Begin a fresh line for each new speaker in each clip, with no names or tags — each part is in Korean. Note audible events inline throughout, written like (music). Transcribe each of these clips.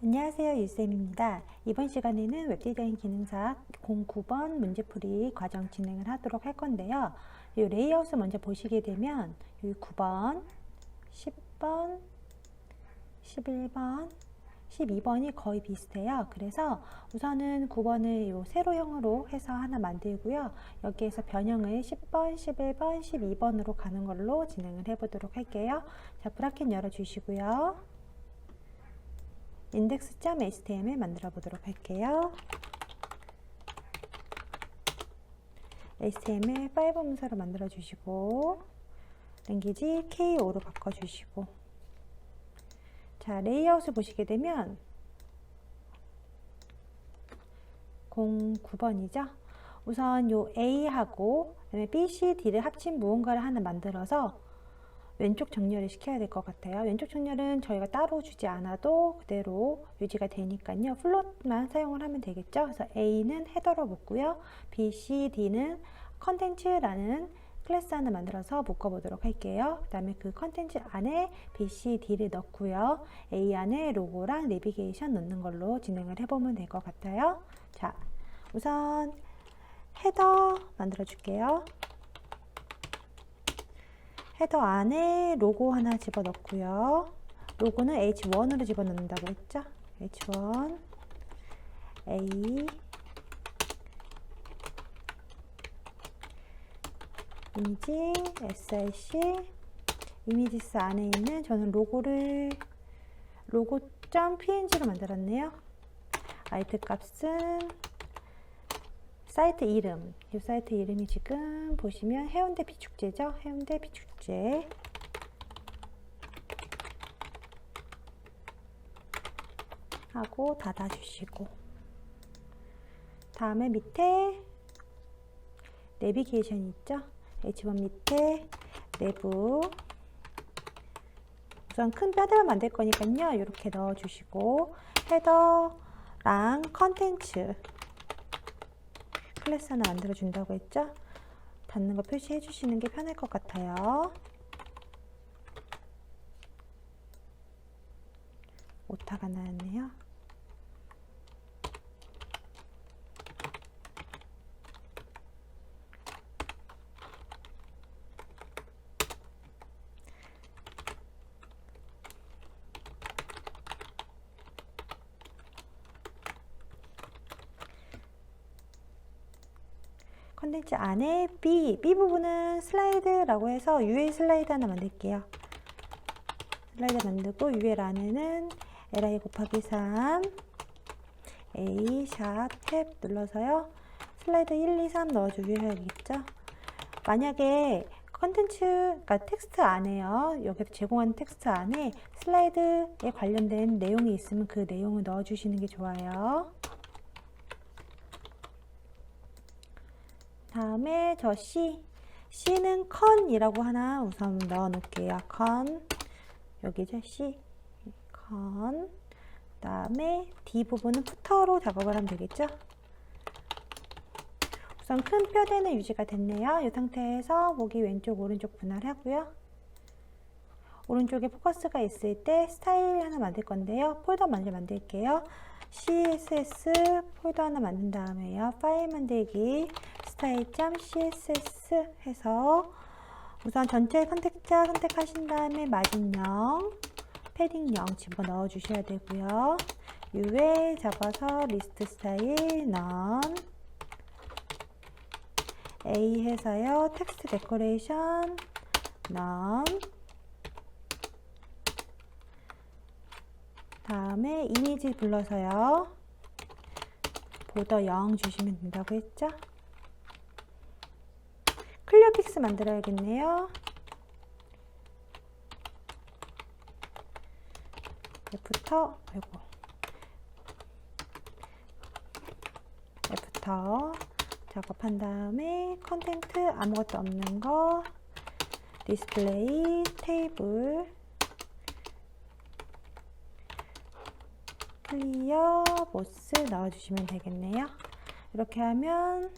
안녕하세요. 유쌤입니다. 이번 시간에는 웹디자인 기능사 09번 문제풀이 과정 진행을 하도록 할 건데요. 이 레이아웃을 먼저 보시게 되면 여기 9번, 10번, 11번, 12번이 거의 비슷해요. 그래서 우선은 9번을 요 세로형으로 해서 하나 만들고요. 여기에서 변형을 10번, 11번, 12번으로 가는 걸로 진행을 해보도록 할게요. 자, 브라켓 열어주시고요. index.html 만들어 보도록 할게요. HTML5 문서로 만들어 주시고 랭귀지 K5로 바꿔 주시고 자 레이아웃을 보시게 되면 09번이죠. 우선 요 A하고 그다음에 B, C, D를 합친 무언가를 하나 만들어서 왼쪽 정렬을 시켜야 될 것 같아요. 왼쪽 정렬은 저희가 따로 주지 않아도 그대로 유지가 되니까요. 플롯만 사용을 하면 되겠죠. 그래서 A는 헤더로 묶고요. B, C, D는 컨텐츠라는 클래스 하나 만들어서 묶어보도록 할게요. 그 다음에 그 컨텐츠 안에 B, C, D를 넣고요. A 안에 로고랑 내비게이션 넣는 걸로 진행을 해보면 될 것 같아요. 자, 우선 헤더 만들어 줄게요. 헤더 안에 로고 하나 집어넣고요. 로고는 H1으로 집어넣는다고 했죠? H1 A 이미지 SRC 이미지스 안에 있는 저는 로고를 로고.png로 만들었네요. 아이트 값은 사이트 이름, 이 사이트 이름이 지금 보시면 해운대 비축제죠? 해운대 비축제. 하고 닫아주시고 다음에 밑에 내비게이션 있죠? H1 밑에 내부 우선 큰 뼈대만 만들 거니까요 이렇게 넣어주시고 헤더랑 컨텐츠 클래스 하나 만들어 준다고 했죠? 닫는 거 표시해 주시는 게 편할 것 같아요. 오타가 나왔네요. 컨텐츠 안에 B, B 부분은 슬라이드라고 해서 UL 슬라이드 하나 만들게요. 슬라이드 만들고 UL 안에는 li 곱하기 3 A 샵 탭 눌러서요. 슬라이드 1, 2, 3 넣어 주셔야겠죠. 만약에 컨텐츠, 그러니까 텍스트 안에요. 여기서 제공하는 텍스트 안에 슬라이드에 관련된 내용이 있으면 그 내용을 넣어 주시는 게 좋아요. 다음에 저 C. C는 con이라고 하나 우선 넣어 놓을게요. con. 여기죠. C. con. 그 다음에 D 부분은 푸터로 작업을 하면 되겠죠. 우선 큰 뼈대는 유지가 됐네요. 이 상태에서 목이 왼쪽, 오른쪽 분할하고요. 오른쪽에 포커스가 있을 때 스타일 하나 만들 건데요. 폴더 먼저 만들게요. CSS 폴더 하나 만든 다음에요. 파일 만들기 스타일.css 해서 우선 전체 선택자 선택하신 다음에 마진 0, 패딩 0 집어넣어 주셔야 되고요. U에 잡아서 리스트 스타일 none A 해서요. 텍스트 데코레이션 none 다음에 이미지 불러서요. 보더 0 주시면 된다고 했죠? 픽스 만들어야겠네요. 애프터, 아이고. 애프터 작업한 다음에 컨텐트 아무것도 없는 거 디스플레이 테이블 클리어 보스 넣어주시면 되겠네요. 이렇게 하면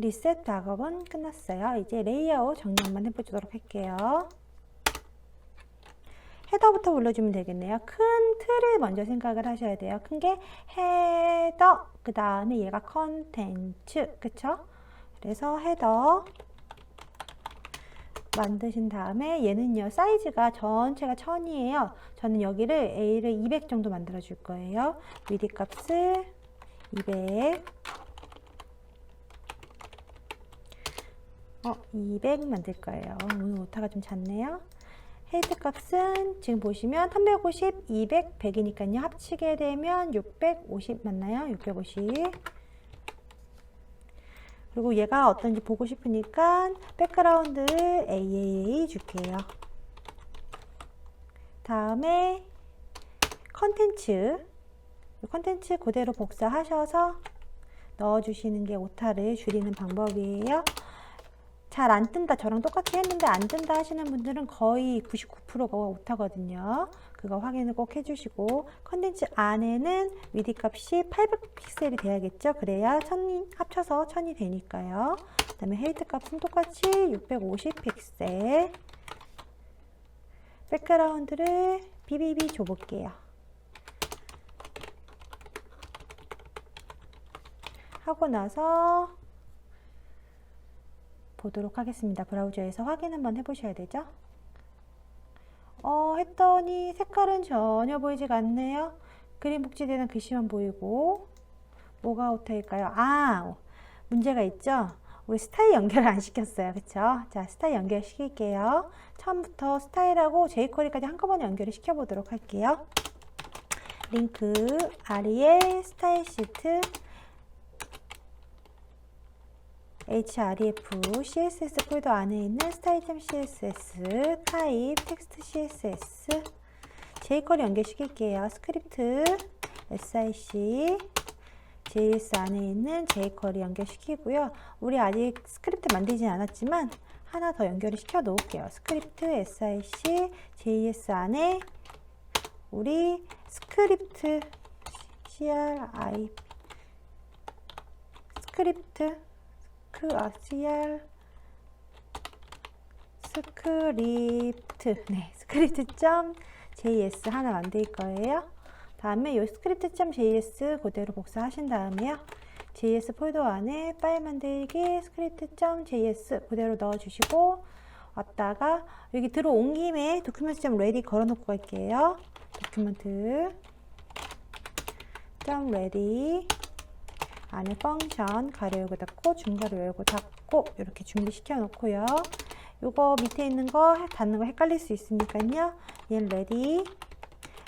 리셋 작업은 끝났어요. 이제 레이아웃 정리만 해보도록 할게요. 헤더부터 불러주면 되겠네요. 큰 틀을 먼저 생각을 하셔야 돼요. 큰 게 헤더, 그 다음에 얘가 컨텐츠, 그쵸? 그래서 헤더 만드신 다음에 얘는요, 사이즈가 전체가 1000이에요. 저는 여기를 A를 200 정도 만들어 줄 거예요. 위디 값을 200 어, 200 만들 거예요. 오늘 오타가 좀 잦네요. 헤이트 값은 지금 보시면 350, 200, 100이니까요. 합치게 되면 650 맞나요? 650. 그리고 얘가 어떤지 보고 싶으니까 백그라운드를 AAA 줄게요. 다음에 컨텐츠. 컨텐츠 그대로 복사하셔서 넣어주시는 게 오타를 줄이는 방법이에요. 잘 안 뜬다. 저랑 똑같이 했는데 안 뜬다 하시는 분들은 거의 99%가 오타거든요. 그거 확인을 꼭 해주시고 컨텐츠 안에는 위디 값이 800픽셀이 돼야겠죠. 그래야 1000이 합쳐서 1000이 되니까요. 그 다음에 헤이트 값은 똑같이 650픽셀 백그라운드를 비비비 줘볼게요. 하고 나서 보도록 하겠습니다. 브라우저에서 확인 한번 해보셔야 되죠. 어, 했더니 색깔은 전혀 보이지가 않네요. 그림 복제되는 글씨만 보이고 뭐가 오타일까요? 아, 문제가 있죠. 우리 스타일 연결을 안 시켰어요. 그쵸? 자, 스타일 연결 시킬게요. 처음부터 스타일하고 jQuery까지 한꺼번에 연결을 시켜보도록 할게요. 링크 아리에 스타일 시트 href css 폴더 안에 있는 style.css 타입 텍스트 css jQuery 연결시킬게요. 스크립트 sic js 안에 있는 jQuery 연결시키고요. 우리 아직 스크립트 만들진 않았지만 하나 더 연결을 시켜 놓을게요. 스크립트 sic js 안에 우리 스크립트 cri 스크립트 그 RCR 스크립트 네 스크립트.js 하나 만들 거예요. 다음에 이 스크립트.js 그대로 복사하신 다음에요. js 폴더 안에 파일 만들기 스크립트.js 그대로 넣어주시고 왔다가 여기 들어온 김에 도큐멘트.ready 걸어놓고 갈게요. 도큐멘트 .ready 안에 펑션 가로 열고 닫고 중가로 열고 닫고 이렇게 준비시켜 놓고요. 요거 밑에 있는 거 닫는 거 헷갈릴 수 있으니까요. 얘는 ready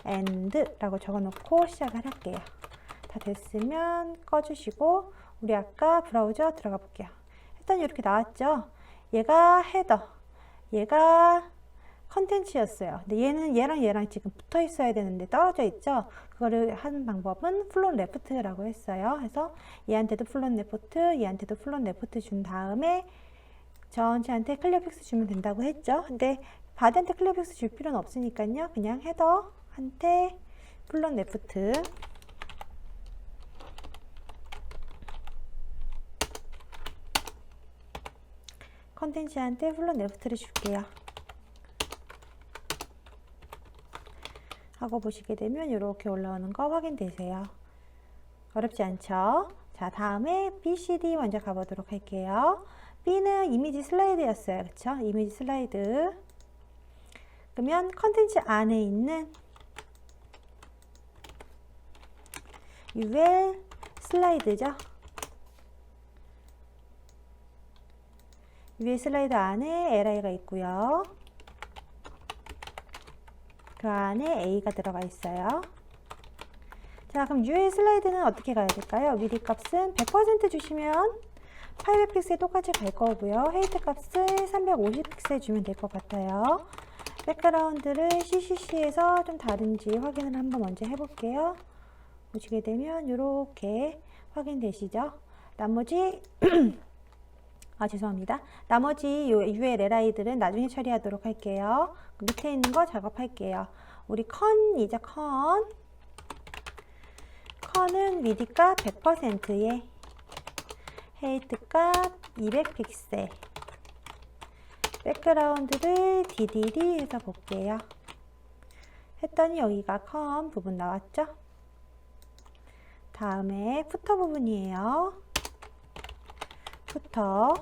and 라고 적어 놓고 시작을 할게요. 다 됐으면 꺼주시고 우리 아까 브라우저 들어가 볼게요. 했더니 이렇게 나왔죠. 얘가 헤더 얘가 컨텐츠였어요. 근데 얘는 얘랑 얘랑 지금 붙어 있어야 되는데 떨어져 있죠. 그거를 하는 방법은 플롯 레프트라고 했어요. 그래서 얘한테도 플롯 레프트, 얘한테도 플롯 레프트 준 다음에 전체한테 클리어 픽스 주면 된다고 했죠. 근데 바드한테 클리어 픽스 줄 필요는 없으니까요. 그냥 헤더한테 플롯 레프트 컨텐츠한테 플롯 레프트를 줄게요. 하고 보시게 되면 이렇게 올라오는 거 확인되세요. 어렵지 않죠? 자, 다음에 B, C, D 먼저 가보도록 할게요. B는 이미지 슬라이드였어요. 그쵸? 이미지 슬라이드. 그러면 컨텐츠 안에 있는 UL 슬라이드죠. UL 슬라이드 안에 LI가 있고요. 그 안에 A가 들어가 있어요. 자, 그럼 UL 슬라이드는 어떻게 가야 될까요? 미리 값은 100% 주시면 800픽셀 똑같이 갈 거고요. 헤이트 값을 350픽셀 주면 될 것 같아요. 백그라운드를 CCC에서 좀 다른지 확인을 한번 먼저 해볼게요. 보시게 되면 이렇게 확인되시죠? 나머지 (clears throat) 아 죄송합니다. 나머지 UL LI들은 나중에 처리하도록 할게요. 밑에 있는 거 작업할게요. 우리 컨이죠, 컨. 컨은 위디 값 100%에 헤이트 값 200픽셀. 백그라운드를 DDD 해서 볼게요. 했더니 여기가 컴 부분 나왔죠? 다음에 푸터 부분이에요. 푸터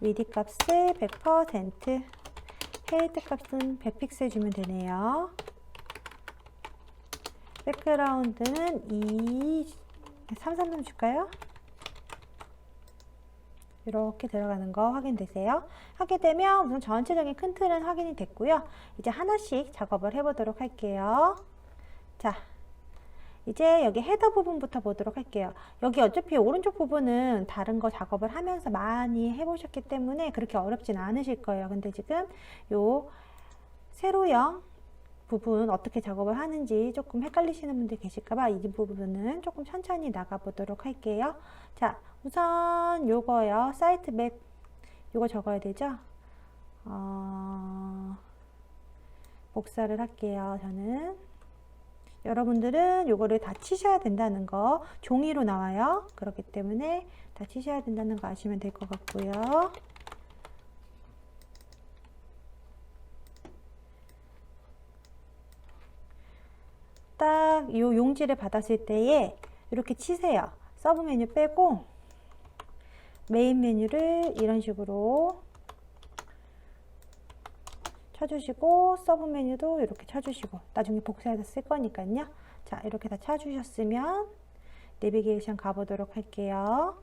위디 값을 100% 헤이트 값은 100픽셀 주면 되네요. 백그라운드는 2, 3, 3점 줄까요? 이렇게 들어가는 거 확인되세요? 하게 되면 우선 전체적인 큰 틀은 확인이 됐고요. 이제 하나씩 작업을 해보도록 할게요. 자, 이제 여기 헤더 부분부터 보도록 할게요. 여기 어차피 오른쪽 부분은 다른 거 작업을 하면서 많이 해보셨기 때문에 그렇게 어렵진 않으실 거예요. 근데 지금 요 세로형 부분 어떻게 작업을 하는지 조금 헷갈리시는 분들 계실까봐 이 부분은 조금 천천히 나가보도록 할게요. 자, 우선 요거요. 사이트 맵 요거 적어야 되죠? 어, 복사를 할게요. 저는 여러분들은 요거를 다 치셔야 된다는 거 종이로 나와요. 그렇기 때문에 다 치셔야 된다는 거 아시면 될 것 같고요. 딱요 용지를 받았을 때에 이렇게 치세요. 서브 메뉴 빼고 메인 메뉴를 이런 식으로 쳐주시고 서브 메뉴도 이렇게 쳐주시고 나중에 복사해서 쓸 거니까요. 자 이렇게 다 쳐주셨으면 내비게이션 가보도록 할게요.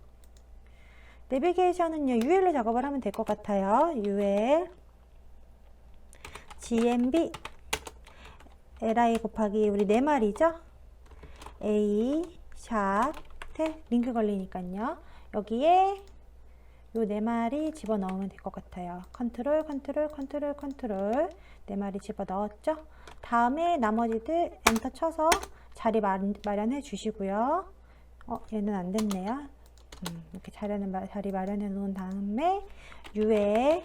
내비게이션은요 UL로 작업을 하면 될 것 같아요. UL GMB li 곱하기 우리 네 마리죠? a 샵테 링크 걸리니까요. 여기에 요 네 마리 집어 넣으면 될 것 같아요. 컨트롤 컨트롤 컨트롤 컨트롤 네 마리 집어 넣었죠? 다음에 나머지들 엔터 쳐서 자리 마련해 주시고요. 어 얘는 안 됐네요. 음, 이렇게 자리는 자리 마련해 놓은 다음에 유에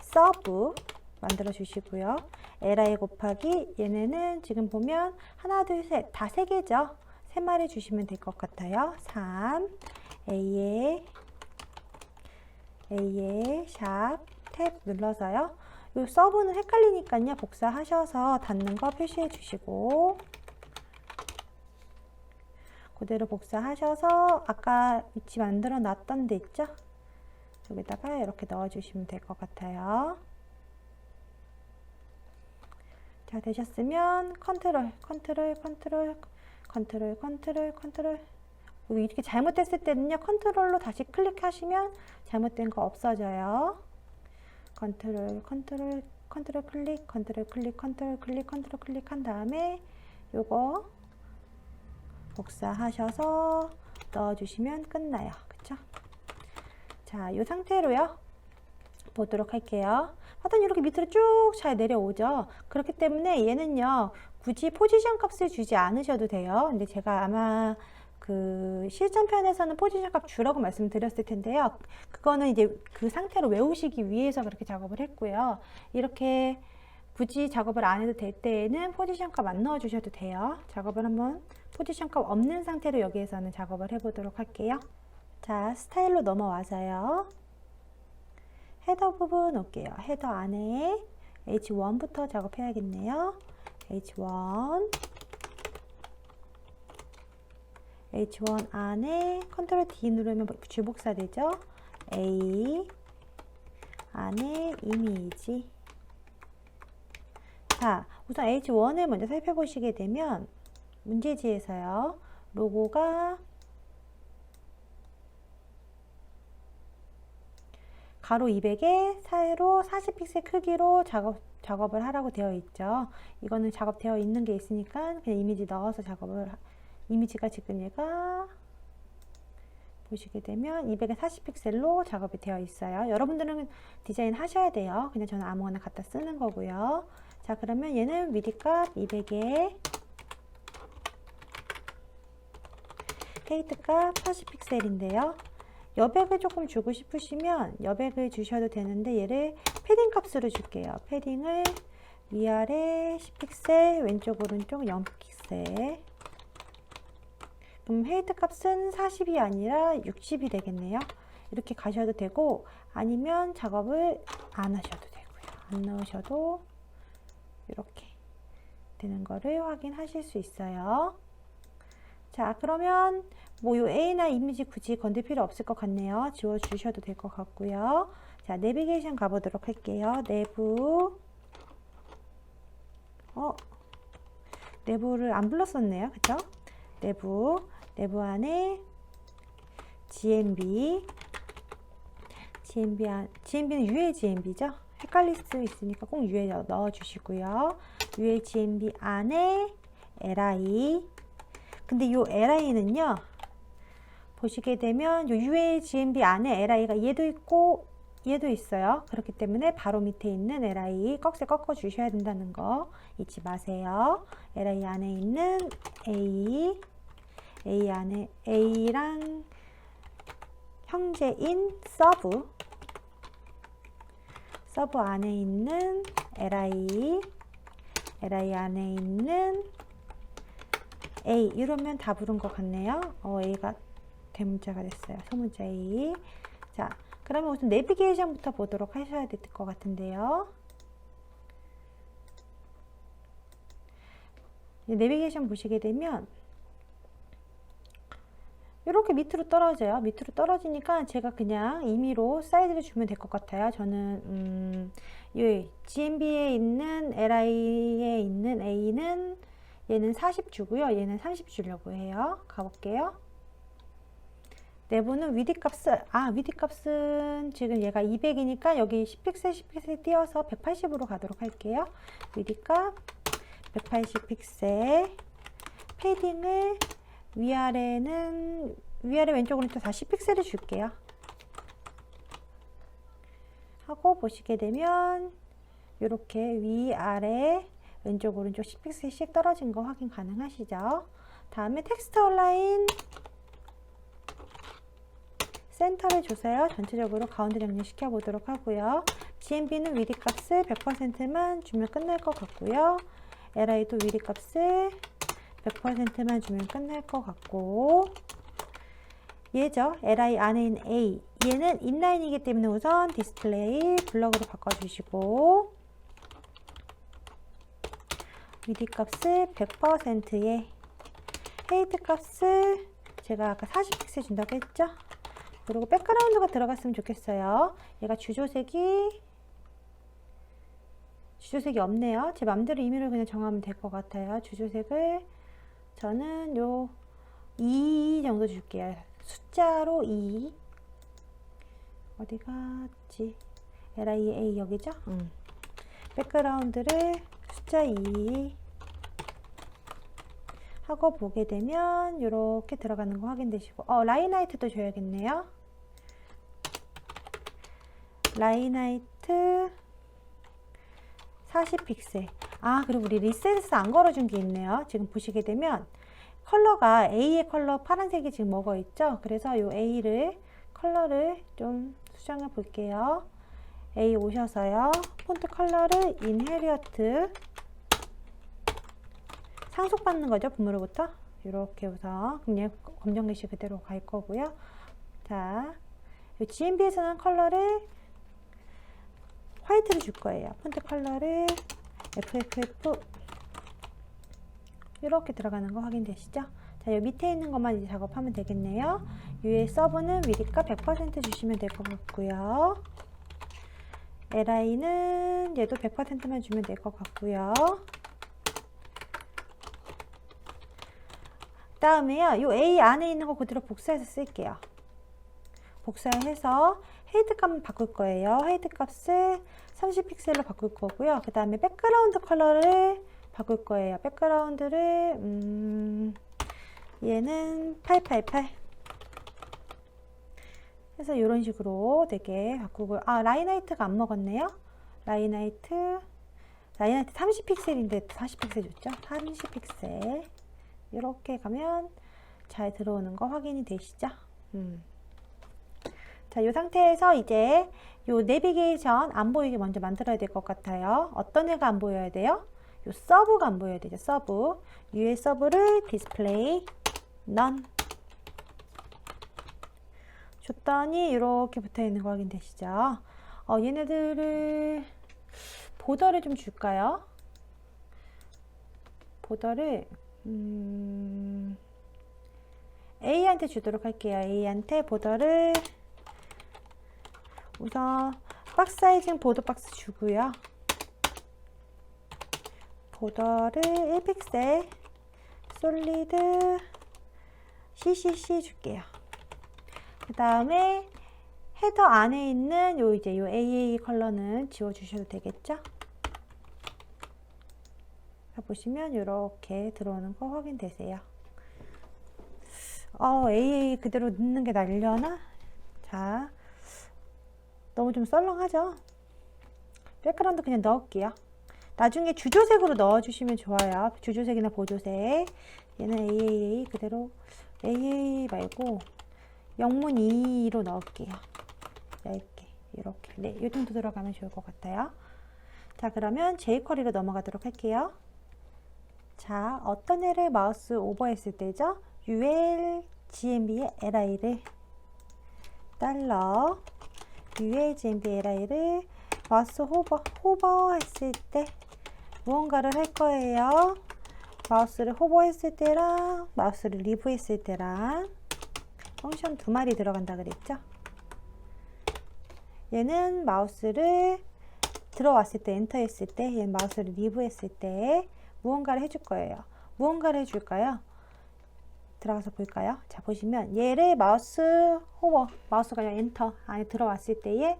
서브 만들어 주시고요. li 곱하기 얘네는 지금 보면 하나 둘 셋 다 세 개죠. 세 마리 주시면 될 것 같아요. 3 a에 a에 샵 탭 눌러서요. 이 서브는 헷갈리니까요. 복사하셔서 닫는 거 표시해 주시고 그대로 복사하셔서 아까 위치 만들어 놨던 데 있죠? 여기다가 이렇게 넣어 주시면 될 것 같아요. 자 되셨으면 컨트롤 컨트롤 컨트롤 컨트롤 컨트롤 컨트롤 이렇게 잘못됐을 때는요 컨트롤로 다시 클릭하시면 잘못된 거 없어져요. 컨트롤 컨트롤 컨트롤 클릭 컨트롤 클릭 컨트롤 클릭 컨트롤 클릭한 다음에 요거 복사하셔서 넣어주시면 끝나요. 그쵸? 자이 상태로요. 보도록 할게요. 하여튼 이렇게 밑으로 쭉 잘 내려오죠. 그렇기 때문에 얘는요, 굳이 포지션 값을 주지 않으셔도 돼요. 근데 제가 아마 그 실전편에서는 포지션 값 주라고 말씀드렸을 텐데요. 그거는 이제 그 상태로 외우시기 위해서 그렇게 작업을 했고요. 이렇게 굳이 작업을 안 해도 될 때에는 포지션 값 안 넣어 주셔도 돼요. 작업을 한번 포지션 값 없는 상태로 여기에서는 작업을 해보도록 할게요. 자, 스타일로 넘어와서요. 헤더 부분 올게요. 헤더 안에 H1부터 작업해야겠네요. H1 H1 안에 컨트롤 D 누르면 주복사 되죠. A 안에 이미지 자 우선 H1을 먼저 살펴보시게 되면 문제지에서요. 로고가 가로 200에 세로 40픽셀 크기로 작업, 작업을 하라고 되어 있죠. 이거는 작업되어 있는 게 있으니까 그냥 이미지 넣어서 작업을 이미지가 지금 얘가 보시게 되면 200에 40픽셀로 작업이 되어 있어요. 여러분들은 디자인 하셔야 돼요. 그냥 저는 아무거나 갖다 쓰는 거고요. 자 그러면 얘는 미디 값 200에 헤이트 값 40픽셀인데요. 여백을 조금 주고 싶으시면 여백을 주셔도 되는데 얘를 패딩 값으로 줄게요. 패딩을 위아래 10픽셀, 왼쪽 오른쪽 0픽셀. 그럼 헤이트 값은 40이 아니라 60이 되겠네요. 이렇게 가셔도 되고 아니면 작업을 안 하셔도 되고요. 안 넣으셔도 이렇게 되는 거를 확인하실 수 있어요. 자, 그러면 뭐 요 A나 이미지 굳이 건들 필요 없을 것 같네요. 지워 주셔도 될 것 같고요. 자, 내비게이션 가보도록 할게요. 내부 어, 내부를 안 불렀었네요. 그쵸? 내부, 내부 안에 GMB, GMB, 안, GMB는 UA GMB죠? 헷갈릴 수 있으니까 꼭 UA 넣어 주시고요. UA GMB 안에 LI. 근데 이 LI는요, 보시게 되면 요 UA GMB 안에 LI가 얘도 있고 얘도 있어요. 그렇기 때문에 바로 밑에 있는 LI 꺽쇠 꺾어 주셔야 된다는 거 잊지 마세요. LI 안에 있는 A, A 안에 A랑 형제인 서브, 서브 안에 있는 LI, LI 안에 있는 A 이러면 다 부른 것 같네요. 어, A가 대문자가 됐어요. 소문자 A. 자, 그러면 우선 내비게이션부터 보도록 하셔야 될 것 같은데요. 내비게이션 보시게 되면 이렇게 밑으로 떨어져요. 밑으로 떨어지니까 제가 그냥 임의로 사이즈를 주면 될 것 같아요. 저는 음, 이 GMB에 있는 LI에 있는 A는 얘는 40 주고요. 얘는 30 주려고 해요. 가볼게요. 내부는 위드 값은 아 위드 값은 지금 얘가 200이니까 여기 10픽셀 10픽셀 띄어서 180으로 가도록 할게요. 위드 값180 픽셀 패딩을 위아래는 위아래 왼쪽 오른쪽 다 10픽셀을 줄게요. 하고 보시게 되면 이렇게 위아래 왼쪽 오른쪽 10픽셀씩 떨어진 거 확인 가능하시죠? 다음에 텍스트 온라인 센터를 줘서요. 전체적으로 가운데 정리시켜 보도록 하고요. GMB는 위디 값을 100%만 주면 끝날 것 같고요. LI도 위디 값을 100%만 주면 끝날 것 같고 얘죠. LI 안에 있는 A 얘는 인라인이기 때문에 우선 디스플레이 블럭으로 바꿔주시고 위디 값을 100%에 헤이트 값을 제가 아까 40픽셀 준다고 했죠? 그리고 백그라운드가 들어갔으면 좋겠어요. 얘가 주조색이 주조색이 없네요. 제 맘대로 임의로 그냥 정하면 될 것 같아요. 주조색을 저는 요 2 정도 줄게요. 숫자로 2 어디 갔지? LIA 여기죠? 음. 백그라운드를 숫자 2 하고 보게 되면 이렇게 들어가는 거 확인되시고 어 라인하이트도 줘야겠네요 라인하이트 40픽셀 아 그리고 우리 리셋에서 안 걸어준 게 있네요. 지금 보시게 되면 컬러가 A의 컬러 파란색이 지금 먹어 있죠? 그래서 이 A를 컬러를 좀 수정해 볼게요. A 오셔서요. 폰트 컬러를 인헤리어트 상속받는 거죠 부모로부터? 이렇게 우선 그냥 검정 글씨 그대로 갈 거고요. 자 GMB에서는 컬러를 화이트를 줄 거예요. 폰트 컬러를 FFF 이렇게 들어가는 거 확인되시죠? 자, 요 밑에 있는 것만 이제 작업하면 되겠네요. 위에 서브는 위리가 100% 주시면 될 것 같고요. LI는 얘도 100%만 주면 될 것 같고요. 다음에요. 이 A 안에 있는 거 그대로 복사해서 쓸게요. 복사해서 헤이트 값 바꿀 거예요. 헤이트 값을 30픽셀로 바꿀 거고요. 그 다음에 백그라운드 컬러를 바꿀 거예요. 백그라운드를 음, 얘는 888 그래서 이런 식으로 되게 바꾸고 아 라인하이트가 안 먹었네요. 라인하이트 라인하이트 30픽셀인데 40픽셀 줬죠? 30픽셀 이렇게 가면 잘 들어오는 거 확인이 되시죠? 음. 자, 이 상태에서 이제 이 내비게이션 안 보이게 먼저 만들어야 될 것 같아요. 어떤 애가 안 보여야 돼요? 이 서브가 안 보여야 되죠. 서브. 위에 서브를 디스플레이 넌 줬더니 이렇게 붙어 있는 거 확인되시죠? 어, 얘네들을 보더를 좀 줄까요? 보더를 음, A한테 주도록 할게요. A한테 보더를 우선 박스 사이징 보드 박스 주고요. 보더를 1픽셀 솔리드 CCC 줄게요. 그 다음에 헤더 안에 있는 요 이제 요 AA 컬러는 지워 주셔도 되겠죠? 자, 보시면 이렇게 들어오는 거 확인되세요. 어, AA 그대로 넣는 게 날려나? 자, 너무 좀 썰렁하죠? 백그라운드 그냥 넣을게요. 나중에 주조색으로 넣어주시면 좋아요. 주조색이나 보조색. 얘는 AAA 그대로 AA 말고 영문 2로 넣을게요. 얇게 이렇게 네, 이 정도 들어가면 좋을 것 같아요. 자, 그러면 jQuery로 넘어가도록 할게요. 자, 어떤 애를 마우스 오버했을 때죠? ul gmb의 li를 달러 ul gmb li를 마우스 호버 호버 했을 때 무언가를 할 거예요. 마우스를 호버했을 때랑 마우스를 리브했을 때랑 펑션 두 마리 들어간다 그랬죠? 얘는 마우스를 들어왔을 때 엔터 했을 때 얘는 마우스를 리브했을 때 무언가를 해줄 거예요. 무언가를 해줄까요? 들어가서 볼까요? 자 보시면 얘를 마우스 호버 마우스가 그냥 엔터 안에 들어왔을 때에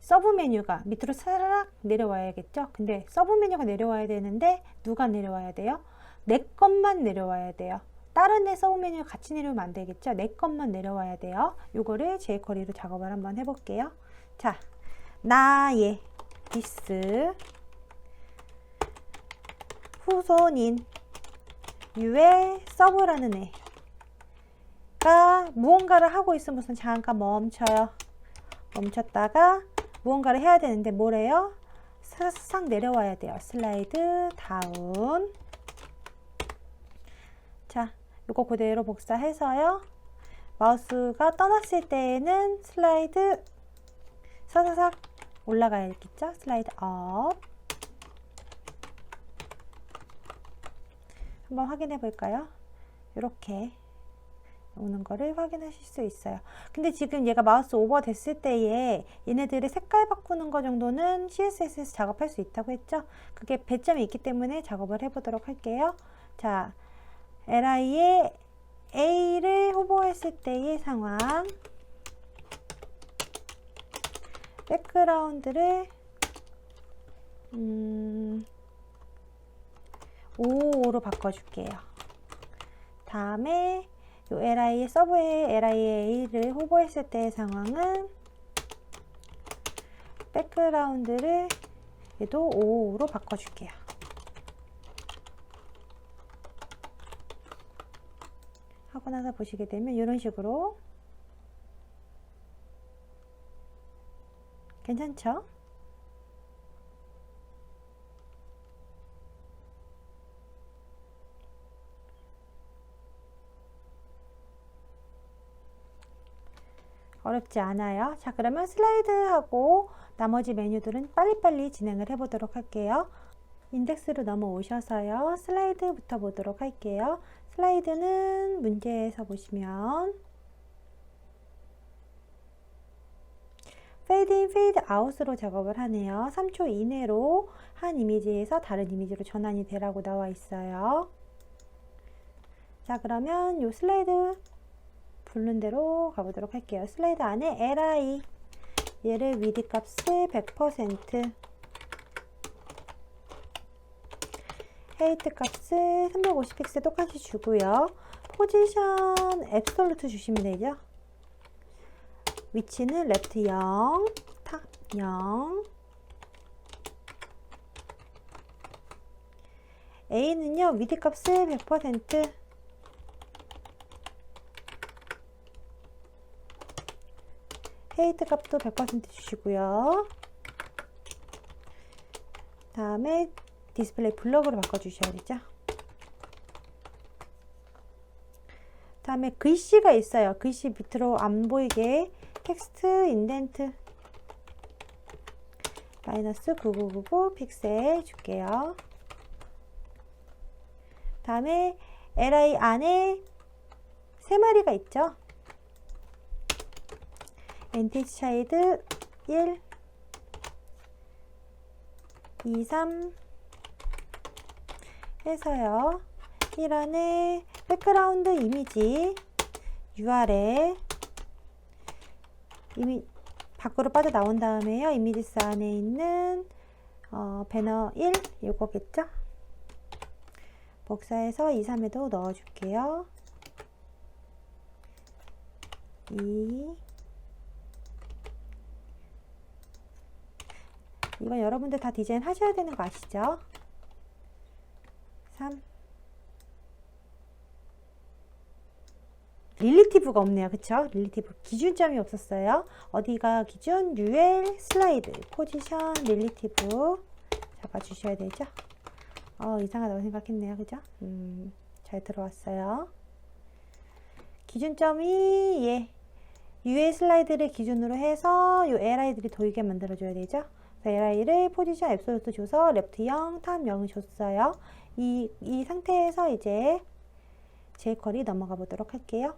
서브 메뉴가 밑으로 사라락 내려와야겠죠? 근데 서브 메뉴가 내려와야 되는데 누가 내려와야 돼요? 내 것만 내려와야 돼요. 다른 애 서브 메뉴 같이 내려오면 안 되겠죠? 내 것만 내려와야 돼요. 요거를 jQuery로 작업을 한번 해볼게요. 자, 나의 디스 후손인 유의 서브라는 애가 무언가를 하고 있으면 우선 잠깐 멈춰요. 멈췄다가 무언가를 해야 되는데 뭐래요? 싹 내려와야 돼요. 슬라이드 다운. 자, 이거 그대로 복사해서요. 마우스가 떠났을 때에는 슬라이드 사사삭 올라가야겠죠? 슬라이드 업. 한번 확인해 볼까요? 이렇게 오는 거를 확인하실 수 있어요. 근데 지금 얘가 마우스 오버 됐을 때에 얘네들의 색깔 바꾸는 거 정도는 CSS에서 작업할 수 있다고 했죠? 그게 배점이 있기 때문에 작업을 해보도록 할게요. 자, li의 a를 호버했을 때의 상황 백그라운드를 음, 5로 바꿔줄게요. 다음에 요 li 서브에 lia를 호버했을 때의 상황은 백그라운드를 얘도 5로 바꿔줄게요. 하고 나서 보시게 되면 이런 식으로 괜찮죠? 어렵지 않아요. 자, 그러면 슬라이드하고 나머지 메뉴들은 빨리빨리 진행을 해보도록 할게요. 인덱스로 넘어오셔서요. 슬라이드부터 보도록 할게요. 슬라이드는 문제에서 보시면 페이드 인, 페이드 아웃으로 작업을 하네요. 3초 이내로 한 이미지에서 다른 이미지로 전환이 되라고 나와 있어요. 자, 그러면 이 슬라이드 부른 대로 가보도록 할게요. 슬라이드 안에 li 얘를 위드 값을 100% 헤이트 값을 350픽셀 똑같이 주고요. 포지션 앱솔루트 주시면 되죠. 위치는 레프트 0, 탑 0. A는요, 위드 값을 100% 헤이트 값도 100% 주시고요. 다음에 디스플레이 블럭으로 바꿔주셔야 되죠. 다음에 글씨가 있어요. 글씨 밑으로 안 보이게 텍스트 인덴트 마이너스 9999 픽셀 줄게요. 다음에 li 안에 세 마리가 있죠. NTH 차이드 1, 2, 3 해서요. 1 안에 백그라운드 이미지 URL 이미 밖으로 빠져나온 다음에요. 이미지스 안에 있는 어, 배너 1 요거겠죠? 복사해서 2, 3에도 넣어줄게요. 2 이건 여러분들 다 디자인 하셔야 되는 거 아시죠? 3 릴리티브가 없네요. 그쵸? 릴리티브 기준점이 없었어요. 어디가 기준? UL 슬라이드 포지션 릴리티브 잡아주셔야 되죠. 어 이상하다고 생각했네요. 그죠? 음, 잘 들어왔어요. 기준점이 예 UL 슬라이드를 기준으로 해서 요 LI들이 도이게 만들어줘야 되죠. LI를 포지션 앱솔루트 줘서 레프트 0, 탑 0을 줬어요. 이, 이 상태에서 이제 jQuery 넘어가 보도록 할게요.